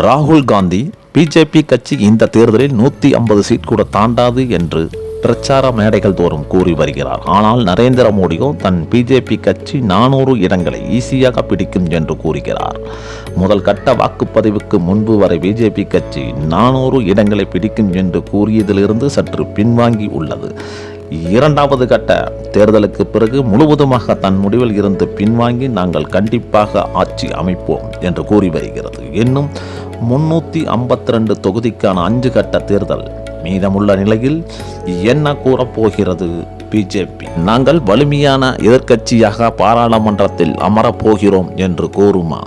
ராகுல் காந்தி பிஜேபி கட்சி இந்த தேர்தலில் நூற்றி ஐம்பது சீட் கூட தாண்டாது என்று பிரச்சார மேடைகள் தோறும் கூறி வருகிறார். ஆனால் நரேந்திர மோடியோ தன் பிஜேபி கட்சி நானூறு இடங்களை ஈஸியாக பிடிக்கும் என்று கூறுகிறார். முதல் கட்ட வாக்குப்பதிவுக்கு முன்பு வரை பிஜேபி கட்சி நானூறு இடங்களை பிடிக்கும் என்று கூறியதிலிருந்து சற்று பின்வாங்கி உள்ளது. இரண்டாவது கட்ட தேர்தலுக்கு பிறகு முழுவதுமாக தன் முடிவில் இருந்து பின்வாங்கி நாங்கள் கண்டிப்பாக ஆட்சி அமைப்போம் என்று கூறி வருகிறது. இன்னும் முன்னூற்றி ஐம்பத்தி ரெண்டு தொகுதிக்கான அஞ்சு கட்ட தேர்தல் மீதமுள்ள நிலையில் என்ன கூறப்போகிறது? பிஜேபி. நாங்கள் வலிமையான எதிர்க்கட்சியாக பாராளுமன்றத்தில் அமரப்போகிறோம் என்று கூறுமா?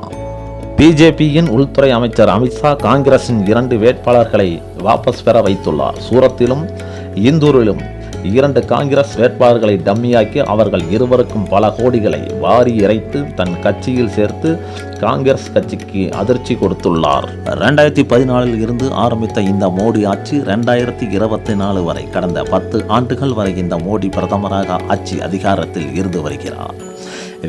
பிஜேபியின் உள்துறை அமைச்சர் அமித்ஷா காங்கிரசின் இரண்டு வேட்பாளர்களை வாபஸ் பெற வைத்துள்ளார். சூரத்திலும் இந்தூரிலும் இரண்டு காங்கிரஸ் வேட்பாளர்களை டம்மியாக்கி அவர்கள் இருவருக்கும் பல கோடிகளை வாரி இறைத்து தன் கட்சியில் சேர்த்து காங்கிரஸ் கட்சிக்கு அதிர்ச்சி கொடுத்துள்ளார். ரெண்டாயிரத்தி பதினாலில் இருந்து ஆரம்பித்த இந்த மோடி ஆட்சி ரெண்டாயிரத்தி இருபத்தி நாலு வரை கடந்த பத்து ஆண்டுகள் வரை இந்த மோடி பிரதமராக ஆட்சி அதிகாரத்தில் இருந்து வருகிறார்.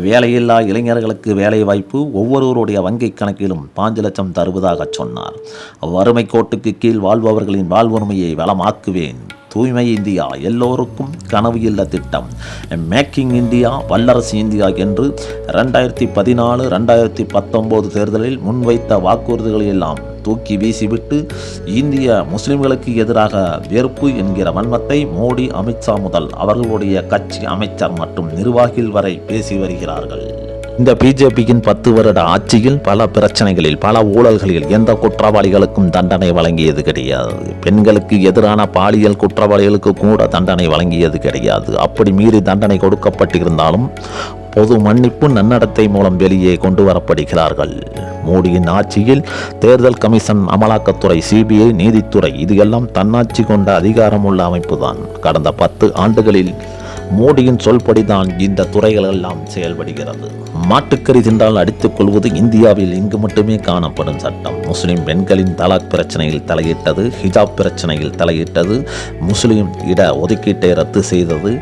வேலையில்லா இளைஞர்களுக்கு வேலை வாய்ப்பு ஒவ்வொருவருடைய வங்கிக் கணக்கிலும் பாஞ்சு லட்சம் தருவதாக சொன்னார். வறுமை கோட்டுக்கு கீழ் வாழ்பவர்களின் வாழ்வுரிமையை வளமாக்குவேன். தூய்மை இந்தியா எல்லோருக்கும் கனவு இல்ல திட்டம். மேக்கிங் இந்தியா வல்லரசு இந்தியா என்று ரெண்டாயிரத்தி பதினாலு ரெண்டாயிரத்தி பத்தொம்போது தேர்தலில் முன்வைத்த வாக்குறுதிகளை எல்லாம் தூக்கி வீசிவிட்டு இந்திய முஸ்லிம்களுக்கு எதிராக வெறுப்பு என்கிற வன்மத்தை மோடி அமித்ஷா முதல் அவர்களுடைய கட்சி அமைச்சர் மற்றும் நிர்வாகிகள் வரை பேசி வருகிறார்கள். இந்த பிஜேபியின் பத்து வருட ஆட்சியில் பல பிரச்சனைகளில் பல ஊழல்களில் எந்த குற்றவாளிகளுக்கும் தண்டனை வழங்கியது கிடையாது. பெண்களுக்கு எதிரான பாலியல் குற்றவாளிகளுக்கு கூட தண்டனை வழங்கியது கிடையாது. அப்படி மீறி தண்டனை கொடுக்கப்பட்டிருந்தாலும் பொது மன்னிப்பு நன்னடத்தை மூலம் வெளியே கொண்டு வரப்படுகிறார்கள். மோடியின் ஆட்சியில் தேர்தல் கமிஷன் அமலாக்கத்துறை சிபிஐ நீதித்துறை இது எல்லாம் தன்னாட்சி கொண்ட அதிகாரமுள்ள அமைப்புதான். கடந்த பத்து ஆண்டுகளில் மோடியின் சொல்படிதான் இந்த துறைகள் எல்லாம் செயல்படுகிறது. மாட்டுக்கறி தின்றால் அடித்துக் கொள்வது இந்தியாவில் இங்கு மட்டுமே காணப்படும் சட்டம். முஸ்லிம் பெண்களின் தலாக் பிரச்சனையில் தலையிட்டது ஹிஜாப் பிரச்சனையில் தலையிட்டது முஸ்லிம் இட ஒதுக்கீட்டை ரத்து செய்தது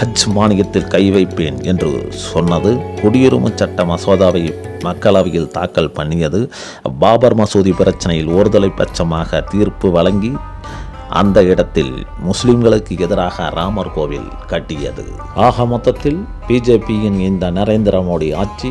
ஹஜ் மானியத்தில் கை வைப்பேன் என்று சொன்னது குடியுரிமை சட்ட மசோதாவை மக்களவையில் தாக்கல் பண்ணியது பாபர் மசூதி பிரச்சனையில் ஒருதலை பட்சமாக தீர்ப்பு வழங்கி அந்த இடத்தில் முஸ்லிம்களுக்கு எதிராக ராமர் கோவில் கட்டியது. ஆக மொத்தத்தில் பிஜேபியின் இந்த நரேந்திர மோடி ஆட்சி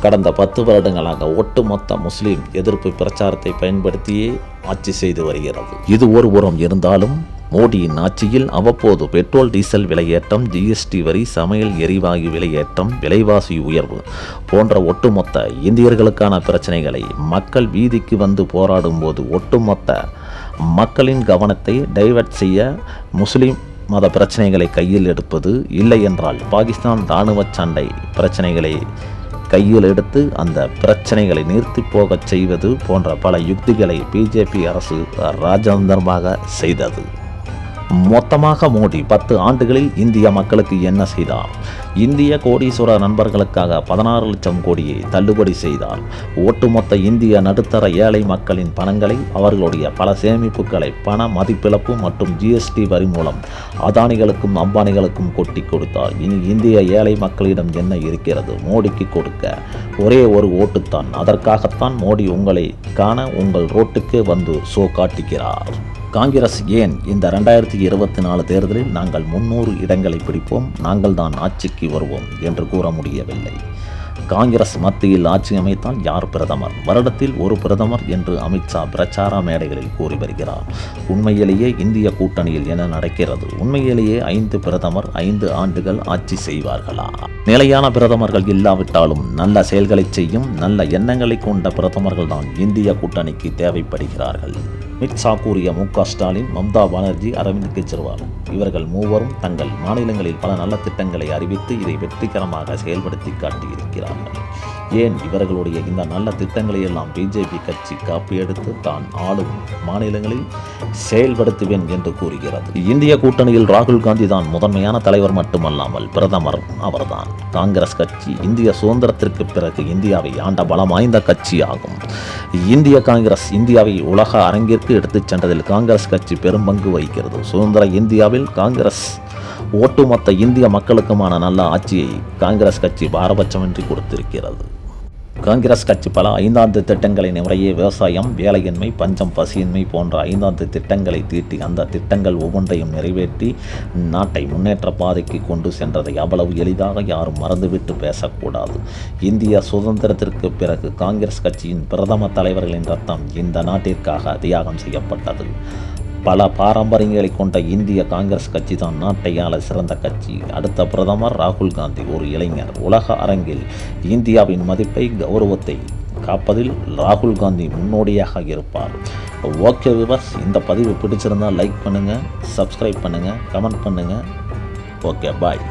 கடந்த பத்து வருடங்களாக ஒட்டுமொத்த முஸ்லிம் எதிர்ப்பு பிரச்சாரத்தை பயன்படுத்தியே ஆட்சி செய்து வருகிறது. இது ஒரு உரம் இருந்தாலும் மோடியின் ஆட்சியில் அவ்வப்போது பெட்ரோல் டீசல் விலையேற்றம் ஜிஎஸ்டி வரி சமையல் எரிவாயு விலையேற்றம் விலைவாசி உயர்வு போன்ற ஒட்டுமொத்த இந்தியர்களுக்கான பிரச்சனைகளை மக்கள் வீதிக்கு வந்து போராடும் போது ஒட்டுமொத்த மக்களின் கவனத்தை டைவர்ட் செய்ய முஸ்லீம் மத பிரச்சனைகளை கையில் எடுப்பது இல்லை என்றால் பாகிஸ்தான் இராணுவ சண்டை பிரச்சனைகளை கையில் எடுத்து அந்த பிரச்சனைகளை நிறுத்தி போகச் செய்வது போன்ற பல யுக்திகளை பிஜேபி அரசு ராஜதந்திரமாக செய்தது. மொத்தமாக மோடி பத்து ஆண்டுகளில் இந்திய மக்களுக்கு என்ன செய்தார்? இந்திய கோடீஸ்வர நண்பர்களுக்காக பதினாறு லட்சம் கோடியை தள்ளுபடி செய்தார். ஒட்டுமொத்த இந்திய நடுத்தர ஏழை மக்களின் பணங்களை அவர்களுடைய பல சேமிப்புகளை பண மதிப்பிழப்பு மற்றும் ஜிஎஸ்டி வரி மூலம் அதானிகளுக்கும் அம்பானிகளுக்கும் கொட்டி கொடுத்தார். இனி இந்திய ஏழை மக்களிடம் என்ன இருக்கிறது? மோடிக்கு கொடுக்க ஒரே ஒரு ஓட்டுத்தான். அதற்காகத்தான் மோடி உங்களை காண உங்கள் ரோட்டுக்கு வந்து சோ காட்டுகிறார் காங்கிரஸ் ஏன் இந்த ரெண்டாயிரத்தி இருபத்தி நாலு தேர்தலில் நாங்கள் முன்னூறு இடங்களை பிடிப்போம்? நாங்கள் தான் ஆட்சிக்கு வருவோம் என்று கூற முடியவில்லை. காங்கிரஸ் மத்தியில் ஆட்சி அமைத்தால் யார் பிரதமர்? வருடத்தில் ஒரு பிரதமர் என்று அமித்ஷா பிரச்சார மேடைகளில் கூறி வருகிறார். உண்மையிலேயே இந்திய கூட்டணியில் என்ன நடக்கிறது? உண்மையிலேயே ஐந்து பிரதமர் ஐந்து ஆண்டுகள் ஆட்சி செய்வார்களா? நிலையான பிரதமர்கள் இல்லாவிட்டாலும் நல்ல செயல்களை செய்யும் நல்ல எண்ணங்களை கொண்ட பிரதமர்கள் தான் இந்திய கூட்டணிக்கு தேவைப்படுகிறார்கள். அமித்ஷா கூறிய மு க ஸ்டாலின் மம்தா பானர்ஜி அரவிந்த் கெஜ்ரிவால் இவர்கள் மூவரும் தங்கள் மாநிலங்களில் பல நல்ல திட்டங்களை அறிவித்து இதை வெற்றிகரமாக செயல்படுத்தி காட்டியிருக்கிறார்கள். ஏன் இவர்களுடைய இந்த நல்ல திட்டங்களை எல்லாம் பிஜேபி கட்சி காப்பியெடுத்து தான் ஆளும் மாநிலங்களில் செயல்படுத்துவேன் என்று கூறுகிறது? இந்திய கூட்டணியில் ராகுல் காந்தி தான் முதன்மையான தலைவர் மட்டுமல்லாமல் பிரதமர் அவர்தான். காங்கிரஸ் கட்சி இந்திய சுதந்திரத்திற்கு பிறகு இந்தியாவை ஆண்ட பலம் வாய்ந்த கட்சி ஆகும் இந்திய காங்கிரஸ் இந்தியாவை உலக அரங்கிற்கு எடுத்துச் சென்றதில் காங்கிரஸ் கட்சி பெரும் பங்கு வகிக்கிறது. சுதந்திர இந்தியாவில் காங்கிரஸ் ஒட்டுமொத்த இந்திய மக்களுக்குமான நல்ல ஆட்சியை காங்கிரஸ் கட்சி பாரபட்சமின்றி கொடுத்திருக்கிறது. காங்கிரஸ் கட்சி பல ஐந்தாண்டு திட்டங்களை முறையே விவசாயம் வேலையின்மை பஞ்சம் பசியின்மை போன்ற ஐந்தாண்டு திட்டங்களை தீட்டி அந்த திட்டங்கள் ஒவ்வொன்றையும் நிறைவேற்றி நாட்டை முன்னேற்ற பாதைக்கு கொண்டு சென்றதை அவ்வளவு எளிதாக யாரும் மறந்துவிட்டு பேசக்கூடாது. இந்திய சுதந்திரத்திற்கு பிறகு காங்கிரஸ் கட்சியின் பிரதம தலைவர்களின் ரத்தம் இந்த நாட்டிற்காக தியாகம் செய்யப்பட்டது. பல பாரம்பரியங்களை கொண்ட இந்திய காங்கிரஸ் கட்சி தான் நாட்டை ஆள சிறந்த கட்சி. அடுத்த பிரதமர் ராகுல் காந்தி ஒரு இளைஞர். உலக அரங்கில் இந்தியாவின் மதிப்பை கௌரவத்தை காப்பதில் ராகுல் காந்தி முன்னோடியாக இருப்பார். ஓகே விவர்ஸ் இந்த பதிவு பிடிச்சிருந்தால் லைக் பண்ணுங்கள் சப்ஸ்கிரைப் பண்ணுங்கள் கமெண்ட் பண்ணுங்கள் ஓகே பாய்